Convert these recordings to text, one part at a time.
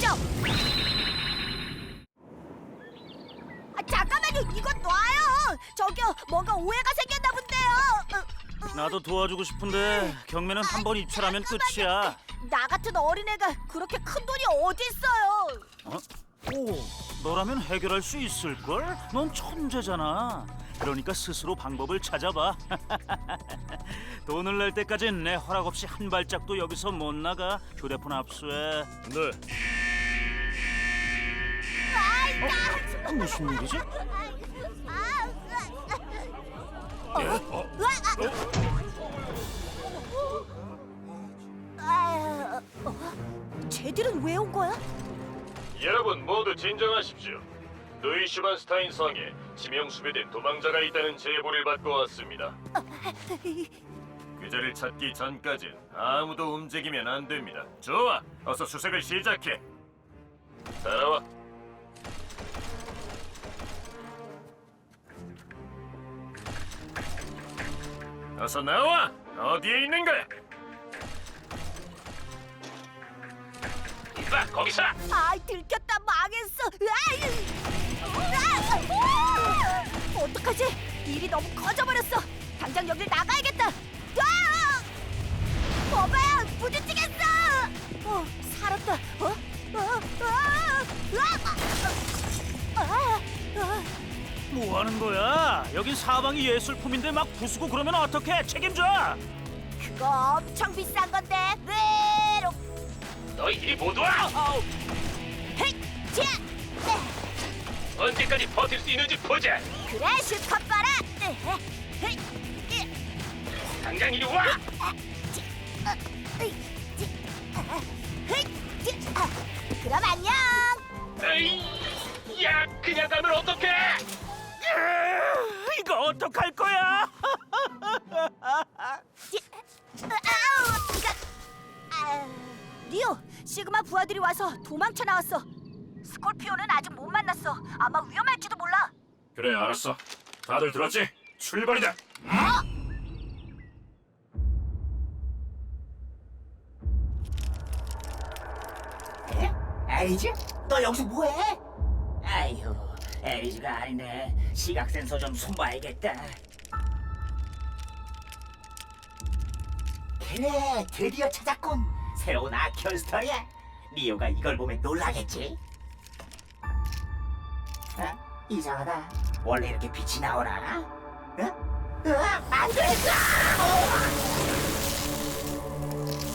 좀. 아, 잠깐만요. 이거 놔요. 저기요. 뭔가 오해가 생겼나 본데요. 어, 나도 도와주고 싶은데 경매는 한 번 입찰하면 끝이야. 나 같은 어린애가 그렇게 큰 돈이 어디 있어요? 어? 오, 너라면 해결할 수 있을걸? 넌 천재잖아. 그러니까 스스로 방법을 찾아봐. 돈을 낼 때까진 내 허락 없이 한 발짝도 여기서 못 나가. 휴대폰 압수해. 네, 어, 무슨 일이지? 아, 어? 쟤들은 왜 온 거야? 여러분 모두 진정하십시오. 누이슈반스타인 성에 지명 수배된 도망자가 있다는 제보를 받고 왔습니다. 그자를 찾기 전까진 아무도 움직이면 안 됩니다. 좋아, 어서 수색을 시작해. 따라와. 어서 나와. 어디에 있는 거야? 이봐 거기서. 아, 들켰다 망했어. 어떡하지? 일이 너무 커져버렸어. 당장 여길 나가야겠다. 으아! 오빠야, 부딪히겠어. 어, 뭐 하는 거야? 여긴 사방이 예술품인데 막 부수고 그러면 어떡해? 책임져! 그거 엄청 비싼 건데. 외로. 너희 이리 못 와. 헤이! 자! 네. 언제까지 버틸 수 있는지 보자. 그래, 실컷 봐라. 네. 헤이! 이! 당장 이리 와. 그럼 안녕. 에이, 야, 그냥 가면 어떡해? 어떡할 거야? 리오, 시그마 부하들이 와서 도망쳐 나왔어. 스콜피오는 아직 못 만났어. 아마 위험할지도 몰라. 그래, 알았어. 다들 들었지? 출발이다. 에리즈? 너 여기서 뭐해? 아휴, 에리즈가 아니네. 시각 센서 좀 손봐야겠다. 그래, 드디어 찾았군. 새로운 아키언 스토리야. 리오가 이걸 보면 놀라겠지. 어? 이상하다. 원래 이렇게 빛이 나오나? 어? 으아, 안 되겠다!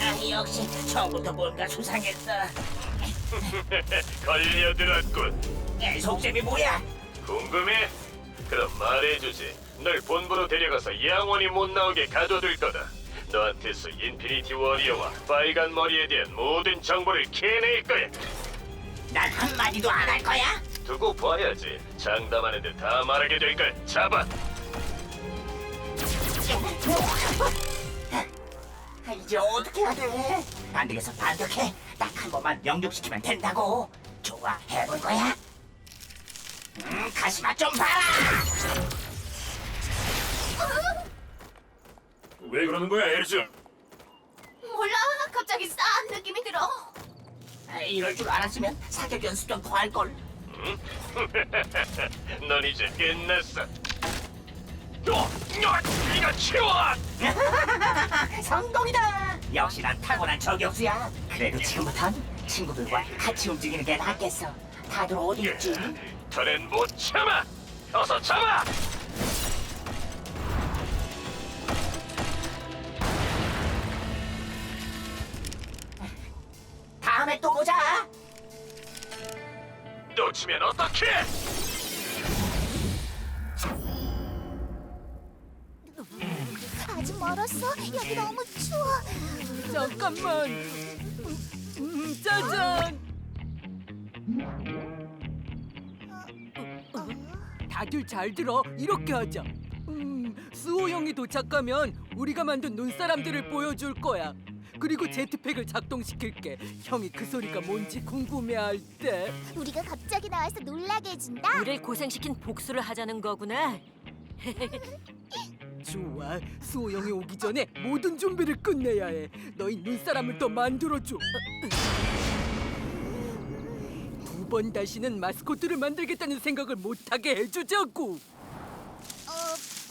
아, 역시 처음부터 뭔가 수상했어. 걸려들었군. 속셈이 뭐야? 궁금해? 그럼 말해주지. 널 본부로 데려가서 영원히 못 나오게 가둬둘 거다. 너한테서 인피니티 워리어와 빨간 머리에 대한 모든 정보를 캐낼 거야. 난 한마디도 안 할 거야? 두고 봐야지. 장담하는 데 다 말하게 될 걸 잡아. 아, 이제 어떻게 해야 돼? 안 되겠어, 반격해. 딱 한 번만 영접시키면 된다고. 좋아, 해볼 거야. 음, 가시마 좀 봐라. 왜 그러는 거야, 에리즈? 몰라, 갑자기 싸한 느낌이 들어. 아, 이럴 줄 알았으면 사격 연습 좀 더 할 걸. 넌 이제 끝났어. 어, 어, 이거 치워! 성공이다. 역시 난 타고난 저격수야. 그래도 지금부턴 친구들과 같이 움직이는 게 낫겠어. 다들 어디 있지? 더는 못 참아! 어서 잡아! 다음에 또 보자. 놓치면 어떡해! 아직 멀었어. 여기 너무 추워. 잠깐만. 음, 짜잔. 다들 잘 들어. 이렇게 하자. 음, 수호 형이 도착하면 우리가 만든 눈사람들을 보여줄 거야. 그리고 제트팩을 작동시킬게. 형이 그 소리가 뭔지 궁금해할 때. 우리가 갑자기 나와서 놀라게 해준다. 우리를 고생시킨 복수를 하자는 거구나. 좋아. 수호 형이 오기 전에 모든 준비를 끝내야 해. 너희 눈사람을 더 만들어줘. 두번 다시는 마스코트를 만들겠다는 생각을 못하게 해주자고. 어,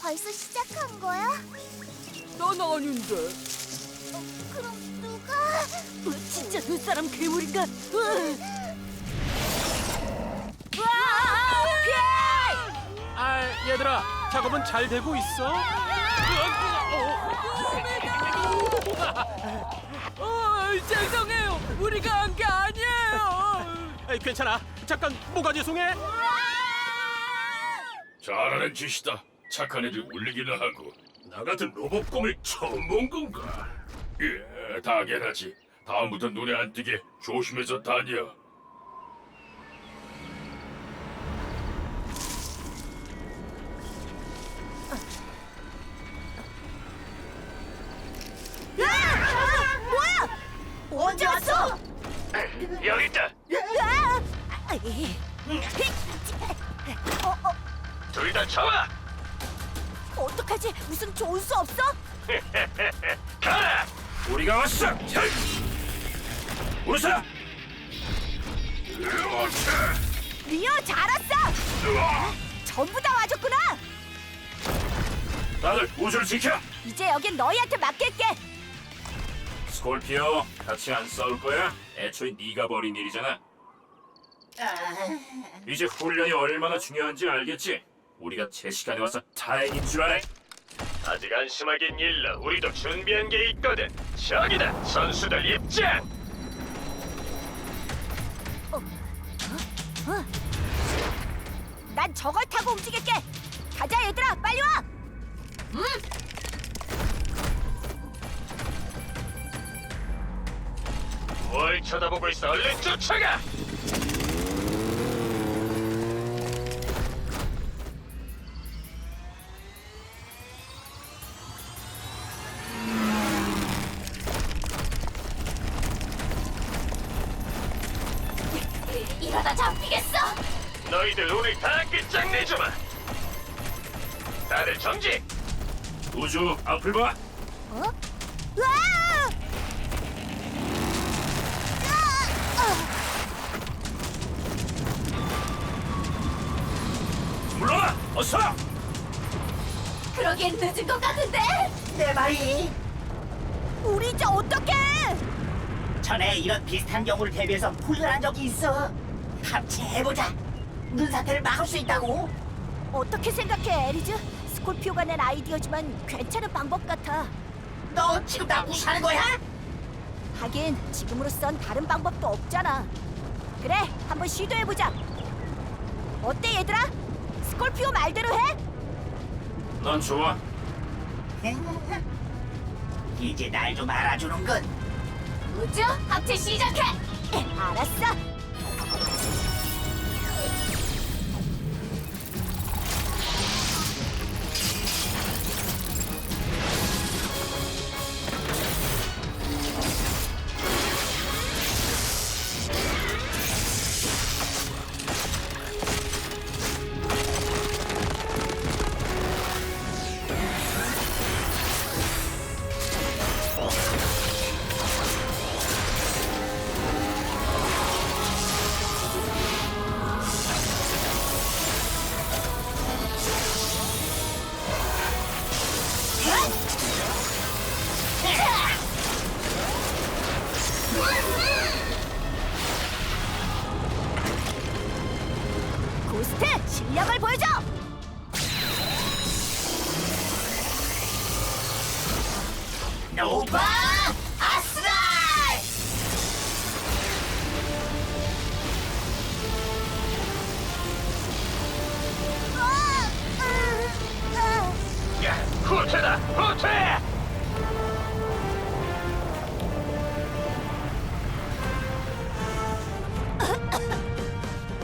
벌써 시작한 거야? 난 아닌데. 그럼 누가? 어, 진짜 눈사람 괴물인가? 아, 얘들아, 작업은 잘 되고 있어? 어, 죄송해요. 우리가 한 게 아니에요. 에이, 괜찮아. 잠깐 뭐가 죄송해? 잘하는 짓이다. 착한 애들 울리기는 하고 나 같은 로봇 곰을 처음 본 건가? 예, 당연하지. 다음부터 눈에 안 띄게 조심해서 다녀. 뭐야? 언제 왔어? 여기 있다. 둘 다 잡아. 어떡하지? 무슨 좋은 수 없어? 가라. 우리가 왔어. 자. 웃어. 리오 잘 왔어. 전부 다 와줬구나. 다들 우주를 지켜. 이제 여긴 너희한테 맡길게. 스콜피오, 같이 안 싸울 거야? 애초에 네가 벌인 일이잖아. 이제 훈련이 얼마나 중요한지 알겠지? 우리가 제 시간에 와서 다행인 줄 알아. 아직 안심하긴 일러. 우리도 준비한 게 있거든. 저기다, 선수들 입장. 난 저걸 타고 움직일게. 가자 얘들아, 빨리 와. 뭘 쳐다보고 있어? 얼른 쫓아가. 이러다 잡히겠어. 너희들 오늘 다 끝장내주마. 다들 정지. 우주 앞을 봐. 어? 으아! 어서. 그러기엔 늦은 것 같은데. 내 말이 우리 이제 어떡해? 전에 이런 비슷한 경우를 대비해서 훈련한 적이 있어. 합체해보자. 눈사태를 막을 수 있다고. 어떻게 생각해, 에리즈? 스콜피오가 낸 아이디어지만 괜찮은 방법 같아. 너 지금 나 무시하는 거야? 하긴 지금으로선 다른 방법도 없잖아. 그래, 한번 시도해보자. 어때, 얘들아? 스콜피오 말대로 해? 난 좋아. 이제 날 좀 알아주는군. 우주 합체 시작해. 알았어. 노바 아스랄! 야, 후퇴다, 후퇴!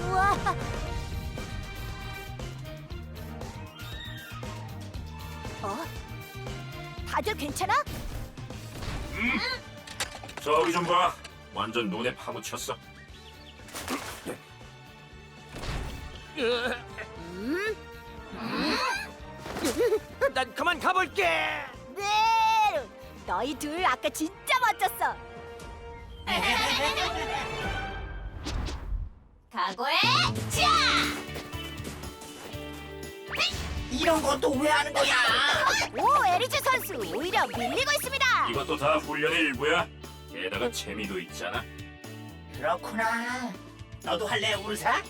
우와. 어? 다들 괜찮아? 저기 좀 봐. 완전 눈에 파묻혔어. 난 그만 가볼게. 네. 너희 둘 아까 진짜 멋졌어. 각오해. 자! 이런 것도 왜 하는 거야? 오, 에리즈 선수 오히려 밀리고 있습니다. 이것도 다 훈련의 일부야. 게다가 재미도 있잖아. 그렇구나. 너도 할래, 우르사?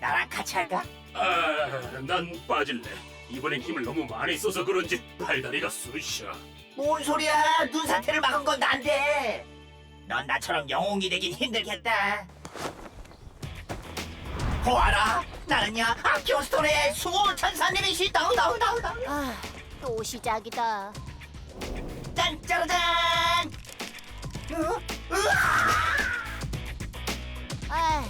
나랑 같이 할까? 아, 난 빠질래. 이번엔 힘을 너무 많이 써서 그런지 팔다리가 쑤셔. 뭔 소리야? 눈 사태를 막은 건 난데. 넌 나처럼 영웅이 되긴 힘들겠다. 보아라, 나는요 아키오스톤의 수호 천사님이시다. 나우 나우 나우. 아, 또 시작이다. 짠짜라짠. 아,